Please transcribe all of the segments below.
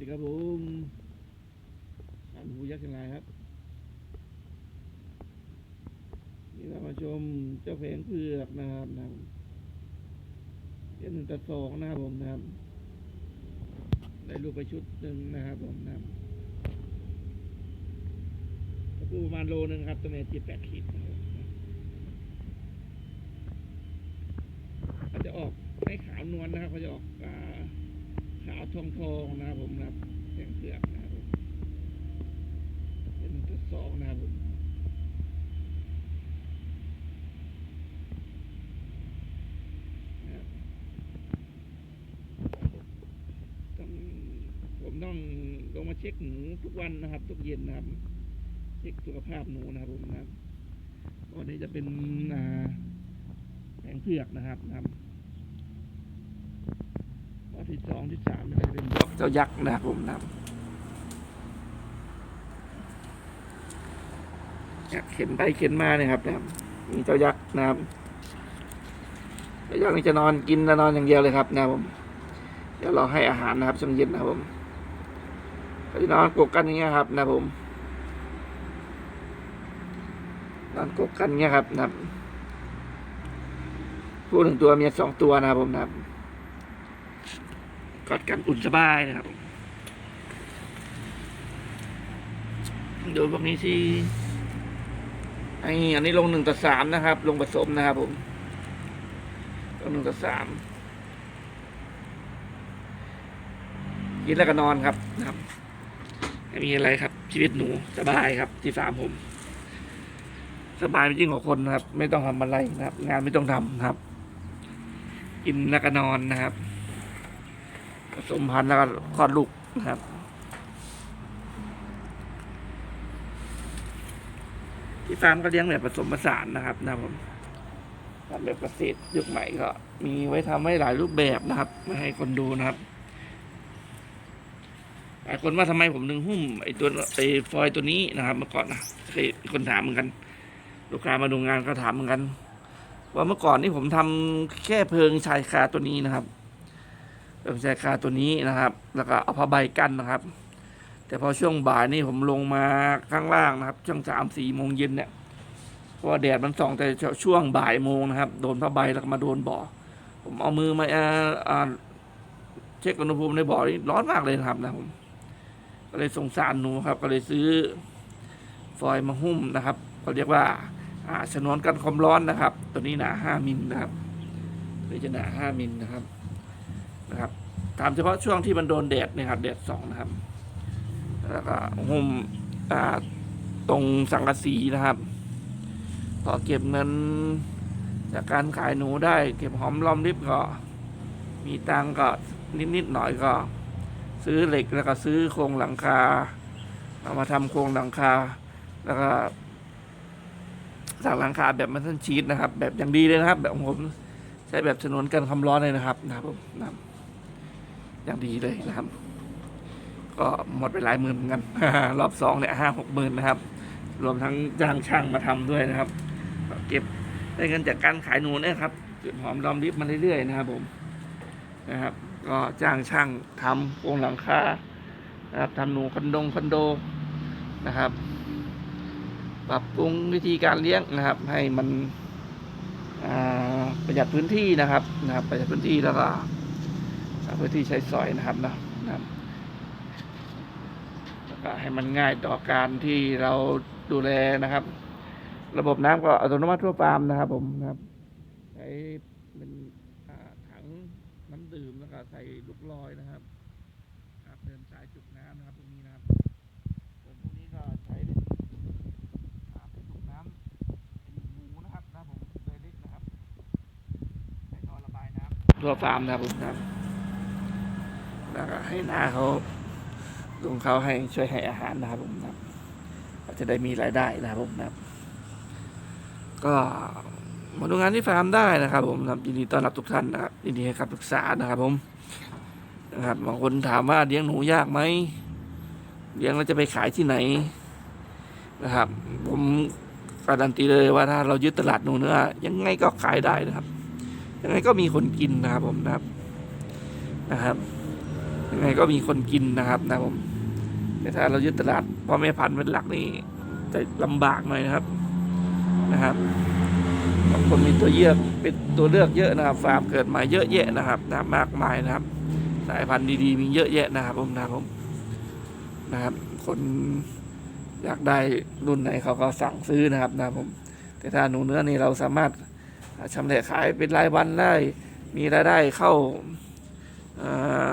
ดีครับผมท่านผู้ยักษ์เชียงราครับ นี่เรามาชมเจ้าแผงเผือกนะครับนะเป็นหนึ่งต่อสองนะครับผมนะครับ ได้ลูกไปชุดหนึ่งนะครับผมนะครับก็คือประมาณโลนึงครับตัวเมียจ็ดแปดขีดนะครับเขาจะออกให้ขาวนวลนะครับเขาจะออกอ่า ขาวทองทองนะครับผมนะครับแผงเผือกนะครับผมเป็นหนึ่งต่อสองนะครับผมต้องผมต้องลงมาเช็คหนูทุกวันนะครับ ทุกเย็นนะครับ เช็คสุขภาพหนูนะครับผมนะครับวันนี้จะเป็นอ่าแผงเผือกนะครับนะครับ ที่สองที่สามจะเป็นเจ้ายักษ์นะครับผมนะครับเข็นไปเข็นมาเนี่ยครับนะครับมีเจ้ายักษ์นะครับเจ้ายักษ์นี่จะนอนกินและนอนอย่างเดียวเลยครับนะครับผมเดี๋ยวเราให้อาหารนะครับช่วงเย็นนะครับผมก็จะนอนกกกันอย่างเงี้ยครับ นะครับผมนอนกกกันอย่างเงี้ยครับนะครับผู้หนึ่งตัวเมียสองตัวนะครับผมนะครับ กอดกันอุ่นสบายนะครับ ดูพวกนี้สิไออันนี้ลงหนึ่งต่อสามนะครับ ลงผสมนะครับผมลงหนึ่งต่อสามกินแล้วก็นอนครับนะครับไม่มีอะไรครับ ชีวิตหนูสบายครับ ที่ฟาร์มผม สบายยิ่งกว่าคนนะครับ ไม่ต้องทำอะไรนะครับ งานไม่ต้องทำนะครับ กินแล้วก็นอนนะครับ ผสมพันธุ์แล้วก็คลอดลูกนะครับ ที่ฟาร์มก็เลี้ยงแบบผสมผสานนะครับนะผมทำแบบเกษตรยุคใหม่ก็ มีไว้ทำให้หลายรูปแบบนะครับม่ให้คนดูนะครับหลายคนว่าทำไมผมถึงหุ้มไอ้ตัวไอ้ฟอยตัวนี้นะครับเมื่อก่อนนะเคยมีคนถามเหมือนกัน ลูกค้ามาดูงานก็ถามเหมือนกัน ว่าเมื่อก่อนนี่ผมทำแค่เพิงชายคาตัวนี้นะครับ เพิงชายคาตัวนี้นะครับ แล้วก็เอาผ้าใบกั้นนะครับ แต่พอช่วงบ่ายนี่ผมลงมาข้างล่างนะครับ ช่วงสามสี่โมงเย็นเนี่ยเพราะแดดมันส่องแต่ช่วงบ่ายโมงนะครับ โดนผ้าใบแล้วมาโดนบ่อ ผมเอามือมาอ่าเช็คอุณหภูมิในบ่อนี่ร้อนมากเลยนะครับนะผม ก็เลยสงสารหนูครับ ก็เลยซื้อฟอยล์มาหุ้มนะครับเขาเรียกว่าอ่าชนวนกันความร้อนนะครับ ตัวนี้หนาห้ามิลนะครับตัวนี้จะหนาห้ามิลนะครับ นะครับตามเฉพาะช่วงที่มันโดนแดดนะครับแดดสองนะครับ แล้วก็หุ้มตรงสังกะสีนะครับพอเก็บเงินจากการขายหนูได้ เก็บหอมรอมริบก็ มีตังก็นิดๆหน่อยก็ ซื้อเหล็กแล้วก็ซื้อโครงหลังคาเอามาทำโครงหลังคา แล้วก็สั่งหลังคาแบบมันทันชีตนะครับ แบบอย่างดีเลยนะครับ แบบของผมใช้แบบฉนวนกันความร้อนเลยนะครับนะครับผมนะครับ อย่างดีเลยนะครับ ก็หมดไปหลายหมื่นเหมือนกัน รอบสองเนี่ยห้าหกหมื่นนะครับ รวมทั้งจ้างช่างมาทำด้วยนะครับ เก็บได้เงินจากการขายหนูเนี่ยครับเก็บหอมรอมริบมาเรื่อยๆนะครับผมนะครับ ก็จ้างช่างทำโครงหลังคานะครับทำหนูคอนโดคอนโดนะครับ ปรับปรุงวิธีการเลี้ยงนะครับ ให้มันประหยัดพื้นที่นะครับนะครับ ประหยัดพื้นที่แล้วก็ พื้นที่ใช้สอยนะครับเนาะนะครับแล้วก็ให้มันง่ายต่อการที่เราดูแลนะครับ ระบบน้ำก็อัตโนมัติทั่วฟาร์มนะครับ ผมนะครับใช้เป็นถังน้ำดื่มแล้วก็ใส่ลูกลอยนะครับครับเดินสายจุกน้ำนะครับตรงนี้นะครับส่วนตรงนี้ก็ใช้เป็นอ่าเป็นจุกน้ำเป็นหมูนะครับนะผมเลยเล็กนะครับใช้ท่อระบายน้ำทั่วฟาร์มนะครับผมนะครับ แล้วก็ให้นาเขาลุงเขาให้ช่วยให้อาหารนะครับผมนะครับจะได้มีรายได้นะครับผมนะครับก็มาดูงานที่ฟาร์มได้นะครับ ผมนะครับยินดีต้อนรับทุกท่านนะครับยินดีให้คำปรึกษานะครับ ผมนะครับบางคนถามว่าเลี้ยงหนูยากไหมเลี้ยงแล้วจะไปขายที่ไหนนะครับ ผมการันตีเลยว่าถ้าเรายึดตลาดหนูเนื้อยังไงก็ขายได้นะครับ ยังไงก็มีคนกินนะครับผมนะครับนะครับ ยังไงก็มีคนกินนะครับนะผมแต่ถ้าเรายึดตลาดพ่อแม่พันธุ์เป็นหลักนี่จะลำบากหน่อยนะครับนะครับบางคนมีตัวเลือกเป็นตัวเลือกเยอะนะครับ ฟาร์มเกิดมาเยอะแยะนะครับนะมากมายนะครับ สายพันธุ์ดีๆ มีเยอะแยะนะครับผมนะครับผมนะครับ คนอยากได้รุ่นไหนเขาก็สั่งซื้อนะครับนะผมแต่ถ้าหนูเนื้อนี่เราสามารถชำแหละขายเป็นรายวันได้ มีรายได้เข้าอ่อ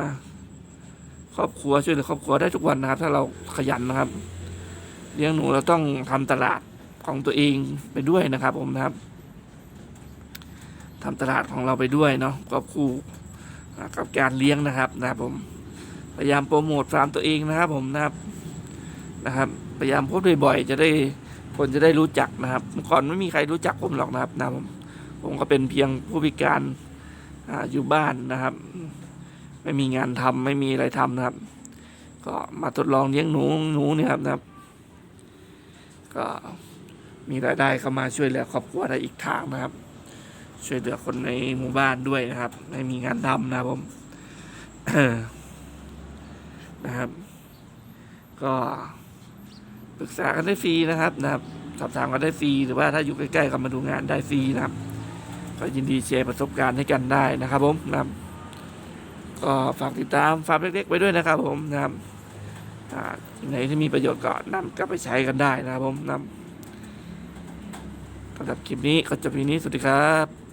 ครอบครัวช่วยเหลือครอบครัวได้ทุกวันนะครับ ถ้าเราขยันนะครับ เลี้ยงหนูเราต้องทำตลาดของตัวเองไปด้วยนะครับ ผมนะครับทำตลาดของเราไปด้วยเนาะควบคู่กับการเลี้ยงนะครับนะครับผมพยายามโปรโมทฟาร์มตัวเองนะครับผมนะครับนะครับพยายามโพสบ่อยๆ จะได้คนจะได้รู้จักนะครับเมื่อก่อนไม่มีใครรู้จักผมหรอกนะครับนะผมผมก็เป็นเพียงผู้พิการอาอยู่บ้านนะครับ ไม่มีงานทำไม่มีอะไรทำนะครับ ก็มาทดลองเลี้ยงหนูหนูเนี่ยครับนะครับ ก็มีรายได้เข้ามาช่วยเหลือครอบครัวได้อีกทางนะครับ ช่วยเหลือคนในหมู่บ้านด้วยนะครับไม่มีงานทำนะครับผมนะครับ ก็ปรึกษากันได้ฟรีนะครับนะครับสอบถามกันได้ฟรีหรือว่าถ้าอยู่ใกล้ๆกันมาดูงานได้ฟรีนะครับ ก็ยินดีแชร์ประสบการณ์ให้กันได้นะครับผมนะครับ ก็ฝากติดตามฟาร์มเล็กๆไว้ด้วยนะครับ ผมนะครับอ่าที่ไหนที่มีประโยชน์ก็นำกลับไปใช้กันได้นะครับผมนะสำหรับคลิปนี้ก็จบเพียงนี้สวัสดีครับ